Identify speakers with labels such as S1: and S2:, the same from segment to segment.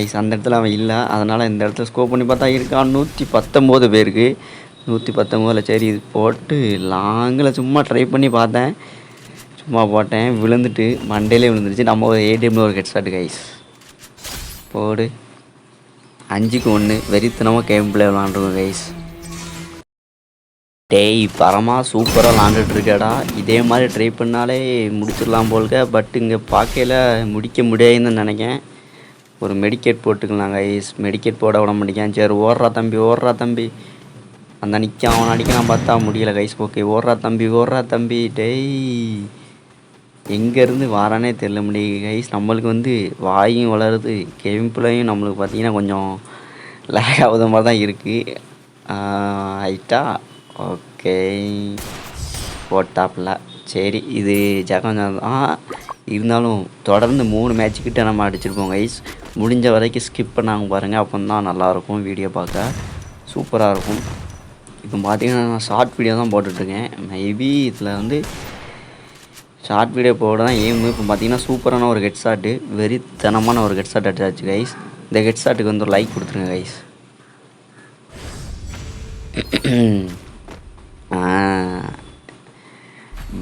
S1: Ice அந்த இடத்துல அவன் இல்லை. அதனால் இந்த இடத்துல ஸ்கோப் பண்ணி பார்த்தா இருக்கான். நூற்றி பத்தொம்போது பேருக்கு. நூற்றி பத்தொம்போதில் சரி இது போட்டு லாங்கில் சும்மா ட்ரை பண்ணி பார்த்தேன். சும்மா போட்டேன். விழுந்துட்டு மண்டையிலே விழுந்துருச்சு. நம்ம ஒரு ஏடிஎம்ல ஒரு ஹெட் ஷாட் கைஸ் போடு. அஞ்சுக்கு ஒன்று வெறித்தனமாக கேம் பிளே விளாண்டுருக்கோம் கைஸ் டேய் பரமா சூப்பராக விளாண்டுட்ருக்கேடா இதே மாதிரி ட்ரை பண்ணாலே முடிச்சிடலாம் போல்க. பட் இங்கே பார்க்கையில முடிக்க முடியாதுன்னு நினைக்கேன் ஒரு மெடிக்கேட் போட்டுக்கலாம் கைஸ் மெடிக்கேட் போட விட மாட்டேங்கான் சரி ஓடுறா தம்பி ஓடுறா தம்பி. அந்த நிற்க அவன் அடிக்கலாம் பார்த்தா முடியல கைஸ் ஓகே ஓடுறா தம்பி ஓடுறா தம்பி. டேய். எங்கேருந்து வாரானே தெரியல முடியுது கைஸ் நம்மளுக்கு வந்து வாயும் வளருது. கெம்பிளையும் நம்மளுக்கு பார்த்தீங்கன்னா கொஞ்சம் லேக் ஆகுத மாதிரி தான் இருக்குது ஹைட்டா ஓகே போட்டாப்பில். சரி இது ஜகம் தான் இருந்தாலும் தொடர்ந்து மூணு மேட்ச் கிட்ட நம்ம அடிச்சிருப்போம் கைஸ் முடிஞ்ச வரைக்கும் ஸ்கிப் பண்ணாங்க பாருங்கள் அப்போ தான் நல்லாயிருக்கும் வீடியோ பார்க்க. சூப்பராக இருக்கும். இப்போ பார்த்தீங்கன்னா நான் ஷார்ட் வீடியோ தான் போட்டுட்ருக்கேன். மேபி இதில் வந்து ஷார்ட் வீடியோ போட தான் எய்மு இப்போ பார்த்தீங்கன்னா சூப்பரான ஒரு ஹெட் ஷாட்டு வெறித்தனமான ஒரு ஹெட் ஷாட் அடிச்சாச்சு கைஸ் இந்த ஹெட் ஷாட்டுக்கு வந்து ஒரு லைக் கொடுத்துருங்க கைஸ்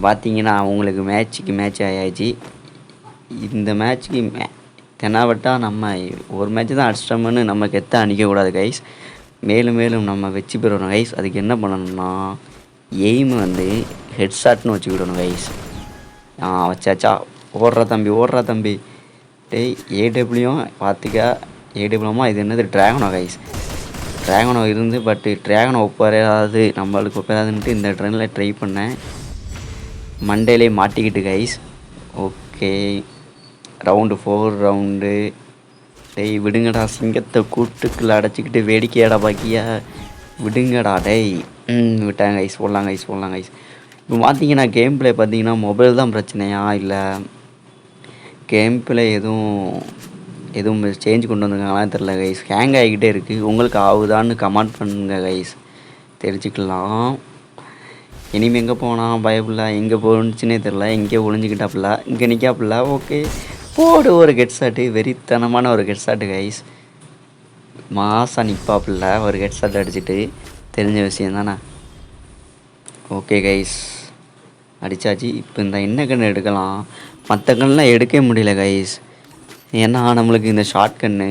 S1: பார்த்தீங்கன்னா அவங்களுக்கு மேட்ச்சுக்கு மேட்ச் ஆயாச்சு. இந்த மேட்ச்சுக்கு மே தென்னாவட்டா நம்ம ஒரு மேட்ச் தான் அடிச்சிட்டோம்னு நம்ம கெத்த அணிக்கக்கூடாது கைஸ் மேலும் மேலும் நம்ம வெற்றி பெறணும் கைஸ் அதுக்கு என்ன பண்ணணும்னா எய்ம் வந்து ஹெட்ஷாட்னு வச்சுக்கிடணும் கைஸ் ஆ வச்சாச்சா? ஓடுறா தம்பி ஓடுறா தம்பி. டேய் ஏடபிள்யூ பார்த்துக்க ஏடபிள்யூமா இது என்னது? ட்ராகனோ கைஸ் ட்ராகனோ இருந்து பட்டு ட்ராகனோ ஒப்பராது நம்மளுக்கு ஒப்பராதுன்ட்டு இந்த ட்ரெயினில் ட்ரை பண்ணேன். மண்டேலே மாட்டிக்கிட்டு guys okay round four round டேய் விடுங்கடா சிங்கத்தை கூட்டுக்குள்ள அடைச்சிக்கிட்டு வேடிக்கையாடா பாக்கியா? விடுங்கடா டேய். விட்டாங்க கைஸ் போடலாம் கைஸ் போடலாங்க கைஸ் இப்போ பார்த்தீங்கன்னா கேம் பிளே பார்த்தீங்கன்னா மொபைல் தான் பிரச்சனையா? இல்லை கேம் பிளே எதுவும் எதுவும் சேஞ்ச் கொண்டு வந்திருக்காங்களான்னு தெரில கைஸ் ஹேங் ஆகிக்கிட்டே இருக்குது உங்களுக்கு ஆகுதான்னு கமெண்ட் பண்ணுங்க கைஸ் தெரிஞ்சுக்கலாம். இனிமேல் எங்கே போனால் பயப்பில்ல எங்கே போணுச்சுன்னே தெரில எங்கேயோ ஒளிஞ்சிக்கிட்டாப்புல. இங்கே நிற்காப்புல ஓகே. போடு ஒரு ஹெட் ஷாட்டு வெறித்தனமான ஒரு ஹெட் ஷாட்டு கைஸ் மாசாக நிற்பாப்புல ஒரு ஹெட் ஷாட் அடிச்சுட்டு தெரிஞ்ச விஷயம் தானே? ஓகே கைஸ் அடித்தாச்சு இப்போ இந்த என்ன கன்று எடுக்கலாம்? மற்ற கன்னுலாம் எடுக்கவே முடியல கைஸ் ஏன்னா நம்மளுக்கு இந்த ஷார்ட் கன்று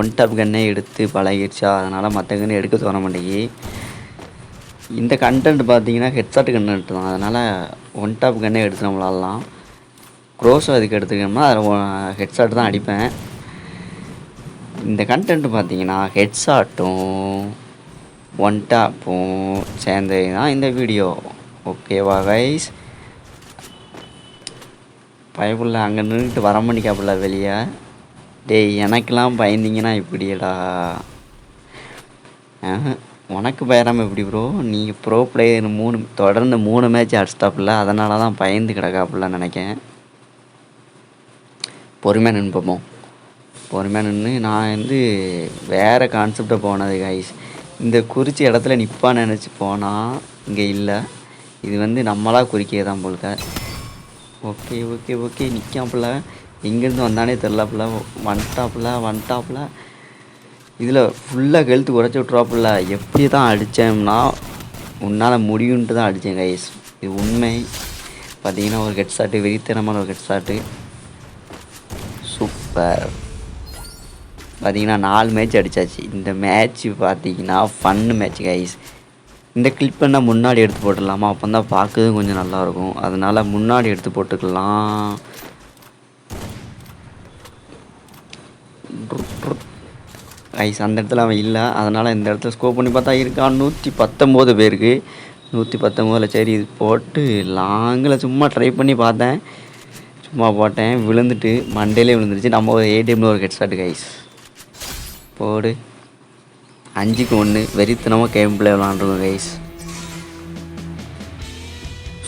S1: ஒன் டாப் கன்னே எடுத்து பழகிடுச்சா. அதனால் மற்ற கன்று எடுக்க தோண மாட்டேங்கி இந்த கண்டென்ட் பார்த்தீங்கன்னா ஹெட்ஷாட் கண்டென்ட் தான் அதனால் ஒன் டாப் கன்னே எடுத்து நம்ம விளாட்லாம் க்ரோஸோ அதுக்கு எடுத்துக்கணும்னா அதில் ஹெட்ஷாட் தான் அடிப்பேன். இந்த கண்டென்ட் பார்த்தீங்கன்னா ஹெட்ஷாட்டும் ஒன் டாப்பும் சேர்ந்தது தான் இந்த வீடியோ ஓகேவா கைஸ் பயப்புள்ள அங்கே நின்றுட்டு வர மாட்டேங்காப்புல வெளியே. டேய் எனக்கெல்லாம் பயந்தீங்கன்னா இப்படியடா. உனக்கு பயராமல் எப்படி ப்ரோ நீங்கள் ப்ரோ பிளேயர் மூணு தொடர்ந்து மூணு மேட்ச் அடிச்சிட்டாப்புல அதனால தான் பயந்து கிடக்காப்புல நினைக்கேன் பொறுமையாக நின்று பொறுமையாக நின்று நான் வந்து வேறு கான்செப்டை போனது கைஸ் இந்த குறிச்சி இடத்துல நிற்பான்னு நினச்சி போனால் இங்கே இல்லை. இது வந்து நம்மளாக குறிக்க தான் போல்க ஓகே ஓகே ஓகே. நிற்காப்புல எங்கேருந்து வந்தானே தெரிலப்புல. வந்துட்டாப்புல வந்துட்டாப்புல. இதில் ஃபுல்லாக கழுத்து குறைச்சி விட்ருவாப்புல எப்படி தான் அடித்தேன்னா உன்னால் முடியுன்ட்டு தான் அடித்தேன் கைஸ் இது உண்மை. பார்த்தீங்கன்னா ஒரு ஹெட் ஷாட்டு வெறித்தனமான ஒரு ஹெட் ஷாட்டு சூப்பர் பார்த்தீங்கன்னா நாலு மேட்ச் அடித்தாச்சு இந்த மேட்ச் பார்த்தீங்கன்னா ஃபன்னு மேட்ச் கைஸ் இந்த கிளிப் பண்ணால் முன்னாடி எடுத்து போட்டுடலாமா? அப்போ தான் பார்க்கவும் கொஞ்சம் நல்லாயிருக்கும். அதனால் முன்னாடி எடுத்து போட்டுக்கலாம். ஐஸ் அந்த இடத்துல அவன் இல்லை. அதனால் இந்த இடத்துல ஸ்கோப் பண்ணி பார்த்தா இருக்கான். நூற்றி பத்தொம்போது பேருக்கு. நூற்றி பத்தொம்போதில் சரி இது போட்டு லாங்கில் சும்மா ட்ரை பண்ணி பார்த்தேன். சும்மா போட்டேன். விழுந்துட்டு மண்டையிலே விழுந்துருச்சு. நம்ம ஒரு ஏடிஎம்ல ஒரு ஹெட் ஷாட் கைஸ் போடு. அஞ்சுக்கு ஒன்று வெறித்தனமாக கேம் பிளே விளாண்டுருக்கோம் கைஸ்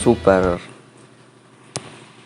S1: சூப்பர்